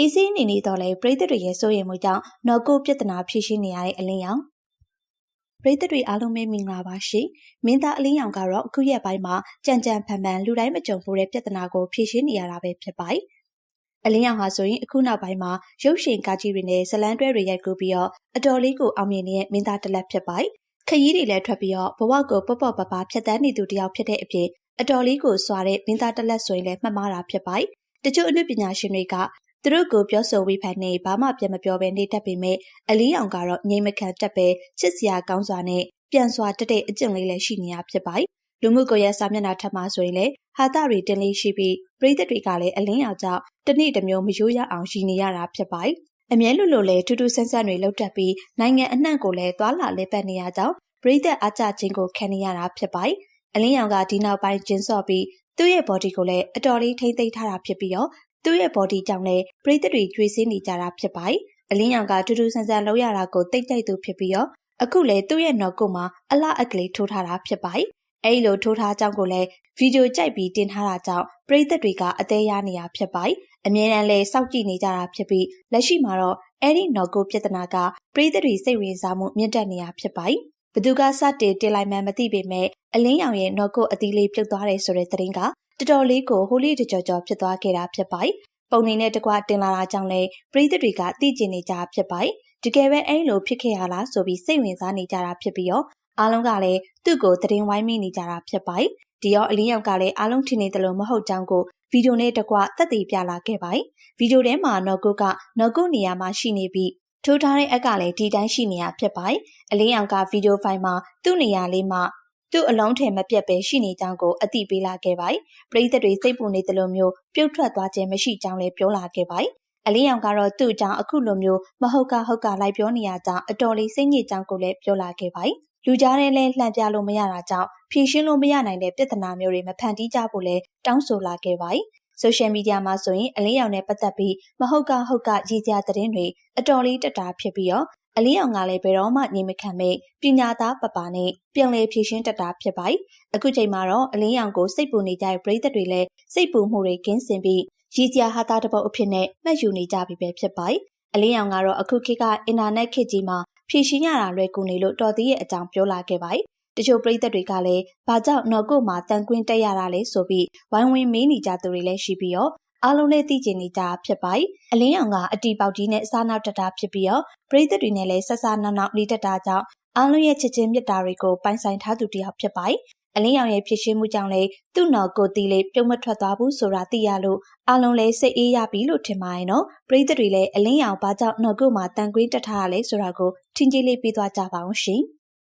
အေးဆေးနေနေတော့လဲပရိသတ်တွေရဲ့စိုးရိမ်မှုကြောင့်နော်ကိုပြဿနာဖြေရှင်းနေရတဲ့အလင်းရောင်ပရိသတ်တွေအားလုံးပဲမင်္ဂလာပါရှင်မင်းသားအလင်းရောင်ကတော့အခုရက်ပိုင်းမှာကြံကြံဖန်ဖန်လူတိုင်းမကြုံဘူးတဲ့ပြဿနာကိုဖြေရှင်းနေရတာပဲဖြစ်ပါတယ်အလင်းရောင်ဟာဆိုရင်အခုနောက်ပိုင်းမှာရုပ်ရှင်ကားကြီးတွေနဲ့ဇလန်းတွဲတွေရိုက်ကူးပြီးတော့အတော်လေးကိုအောင်မြင်နေတဲ့မင်းသားတစ်လက်ဖြစ်ပါတယ်ခရီးတွေလည်းထွက်ပြီးတော့ဘဝကိုပေါ့ပေါ့ပပဖြတ်တန်းနေသူတယောက်ဖြစ်တဲ့အပြင်အတော်လေးကိုစွာတဲ့မင်းသားတစ်လက်ဆိုရင်လည်းမှတ်မှားတာဖြစ်ပါတယ်တချို့အနုပညာရှင်တွေက သူတို့ကိုပြောဆိုဝေဖန်နေဘာမှပြန်မပြောဘဲနေတတ်ပေမဲ့အလီအောင်ကတော့ငြိမ်မခံတတ်ပဲချစ်စရာကောင်းစွာနဲ့ပြန်စွာတက်တဲ့အကျင့်လေးလည်းရှိနေတာဖြစ်ပါတယ်။လူမှုကွန်ရက်စာမျက်နှာထပ်မှာဆိုရင်လည်းဟာတာတွေတင်လေးရှိပြီးပရိသတ်တွေကလည်းအလင်းအောင်ကြောင့်တနေ့တစ်မျိုးမရိုးရအောင်ရှိနေရတာဖြစ်ပါတယ်။အမြဲလိုလိုလဲထူးထူးဆန်းဆန်းတွေလှုပ်တက်ပြီးနိုင်ငံအနှံ့ကိုလည်းသွာလာလဲပတ်နေရကြောင်းပရိသတ်အားကြခြင်းကိုခံနေရတာဖြစ်ပါတယ်။အလင်းရောင်ကဒီနောက်ပိုင်းကျင်းစော့ပြီးသူ့ရဲ့ body ကိုလည်းအတော်လေးထိမ့်သိမ်းထားတာဖြစ်ပြီးတော့ သူ့ရဲ့ body ကြောင့်လည်း ပရိသတ်တွေ ကြွေးစင်းနေကြတာဖြစ်ပါတယ်။အလင်းရောင်က ထူးထူးဆန်းဆန်းလောက်ရတာကိုတိတ်တိတ်သူဖြစ်ပြီးတော့ အခုလည်း သူ့ရဲ့နော်ကုတ်မှာ အလှအကလေး ထိုးထားတာဖြစ်ပါတယ်။အဲဒီလို ထိုးထားကြောင်းကိုလည်းဗီဒီယိုကြိုက်ပြီး တင်ထားတာကြောင့် ပရိသတ်တွေက အသေးရနေတာဖြစ်ပါတယ်။အမြဲတမ်းလဲစောင့်ကြည့်နေကြတာဖြစ်ပြီး လက်ရှိမှာတော့ အဲဒီနော်ကုတ်ပြဿနာက ပရိသတ်တွေ စိတ်ဝင်စားမှု မြင့်တက်နေတာဖြစ်ပါတယ်။ဘသူက စတင်တင်လိုက်မှန်းမသိပေမဲ့အလင်းရောင်ရဲ့ နော်ကုတ်အသီးလေး ပြုတ်သွားတယ်ဆိုတဲ့သတင်းက တော်တော်လေးကိုဟိုလေးတကြော်ကြော်ဖြစ်သွားခဲ့တာဖြစ်ပါတယ်။ပုံနေနဲ့တကွတင်လာတာကြောင့်လည်းပရိသတ်တွေကသိကျင်နေကြဖြစ်ပါတယ်။တကယ်ပဲအဲ့လိုဖြစ်ခဲ့ရလားဆိုပြီးစိတ်ဝင်စားနေကြတာဖြစ်ပြီးတော့အားလုံးကလည်းသူ့ကိုသတင်းဝိုင်းမိနေကြတာဖြစ်ပါတယ်။ဒီရောအလင်းရောက်ကလည်းအားလုံးထင်နေတယ်လို့မဟုတ်ကြောင်းကိုဗီဒီယိုနဲ့တကွသက်သေပြလာခဲ့ပါတယ်။ဗီဒီယိုထဲမှာနော်ကုတ်ကနော်ကုတ်နေရာမှာရှိနေပြီးထိုးထားတဲ့အက်ကလည်းဒီတိုင်းရှိနေတာဖြစ်ပါတယ်။အလင်းရောင်ကဗီဒီယိုဖိုင်မှာသူ့နေရာလေးမှာ သူ့အလုံးထဲမပြတ်ပဲရှိနေကြောင်းကိုအသိပေးလာခဲ့ပါတယ်။ပရိသတ်တွေစိတ်ပူနေတယ်လို့မျိုးပြုတ်ထွက်သွားခြင်းမရှိကြောင်းလည်းပြောလာခဲ့ပါတယ်။အလင်းရောင်ကတော့သူ့အကြောင်းအခုလိုမျိုးမဟုတ်ကဟုတ်ကလိုက်ပြောနေရကြောင်းအတော်လေးစိတ်ညစ်ကြောင်းကိုလည်းပြောလာခဲ့ပါတယ်။လူကြားထဲလဲလှန်ပြလို့မရတာကြောင့်ဖြေရှင်းလို့မရနိုင်တဲ့ပြဿနာမျိုးတွေမဖန်တီးကြဖို့လည်းတောင်းဆိုလာခဲ့ပါတယ်။ဆိုရှယ်မီဒီယာမှာဆိုရင်အလင်းရောင်နဲ့ပတ်သက်ပြီးမဟုတ်ကဟုတ်ကရည်ကြသတင်းတွေအတော်လေးတက်တာဖြစ်ပြီးတော့ အလင်းအောင်ကလည်းဘယ်တော့မှညီမခံမဲ့ပညာသားပပနဲ့ပြန်လည်ဖြည့်ရှင်းတတ်တာဖြစ်ပါတယ်။အခုချိန်မှာတော့အလင်းရောင်ကိုစိတ်ပူနေကြတဲ့ပရိသတ်တွေလည်းစိတ်ပူမှုတွေကင်းစင်ပြီးရည်ကြဟာတာတပုတ်အဖြစ်နဲ့မှတ်ယူနေကြပြီပဲဖြစ်ပါတယ်။အလင်းရောင်ကတော့အခုခေတ်ကအင်တာနက်ခေတ်ကြီးမှာဖြည့်ရှင်းရတာလွယ်ကူနေလို့တော်သေးရဲ့အကြောင်းပြောလာခဲ့ပါတယ်။တချို့ပရိသတ်တွေကလည်းဘာကြောင့်နော်ကို့မှာတန်ကွင်းတက်ရတာလဲဆိုပြီးဝိုင်းဝန်းမေးနေကြသူတွေလည်းရှိပြီးတော့ အားလုံးလည်းသိကျင်နေကြဖြစ်ပါတယ်။အလင်းရောင်ကအတီပေါက်ကြီးနဲ့စားနောက်တက်တာဖြစ်ပြီးတော့ပရိသတ်တွေနဲ့လည်းဆက်စားနောက်နောက်နေတက်တာကြောင့်အားလုံးရဲ့ချစ်ချင်းမြတ်တာတွေကိုပိုင်ဆိုင်ထားသူတယောက်ဖြစ်ပါတယ်။အလင်းရောင်ရဲ့ဖြစ်ရှင်းမှုကြောင့်လည်းသူ့နော်ကိုတီလေးပြုံးမထွက်သွားဘူးဆိုတာသိရလို့အားလုံးလည်းစိတ်အေးရပြီလို့ထင်ပါရဲ့နော်။ပရိသတ်တွေလည်းအလင်းရောင်ဘာကြောင့်နော်ကိုမှတန်ကွင်းတက်ထားရလဲဆိုတာကိုထင်ကြီးလေးပြီးသွားကြပါအောင်ရှင်။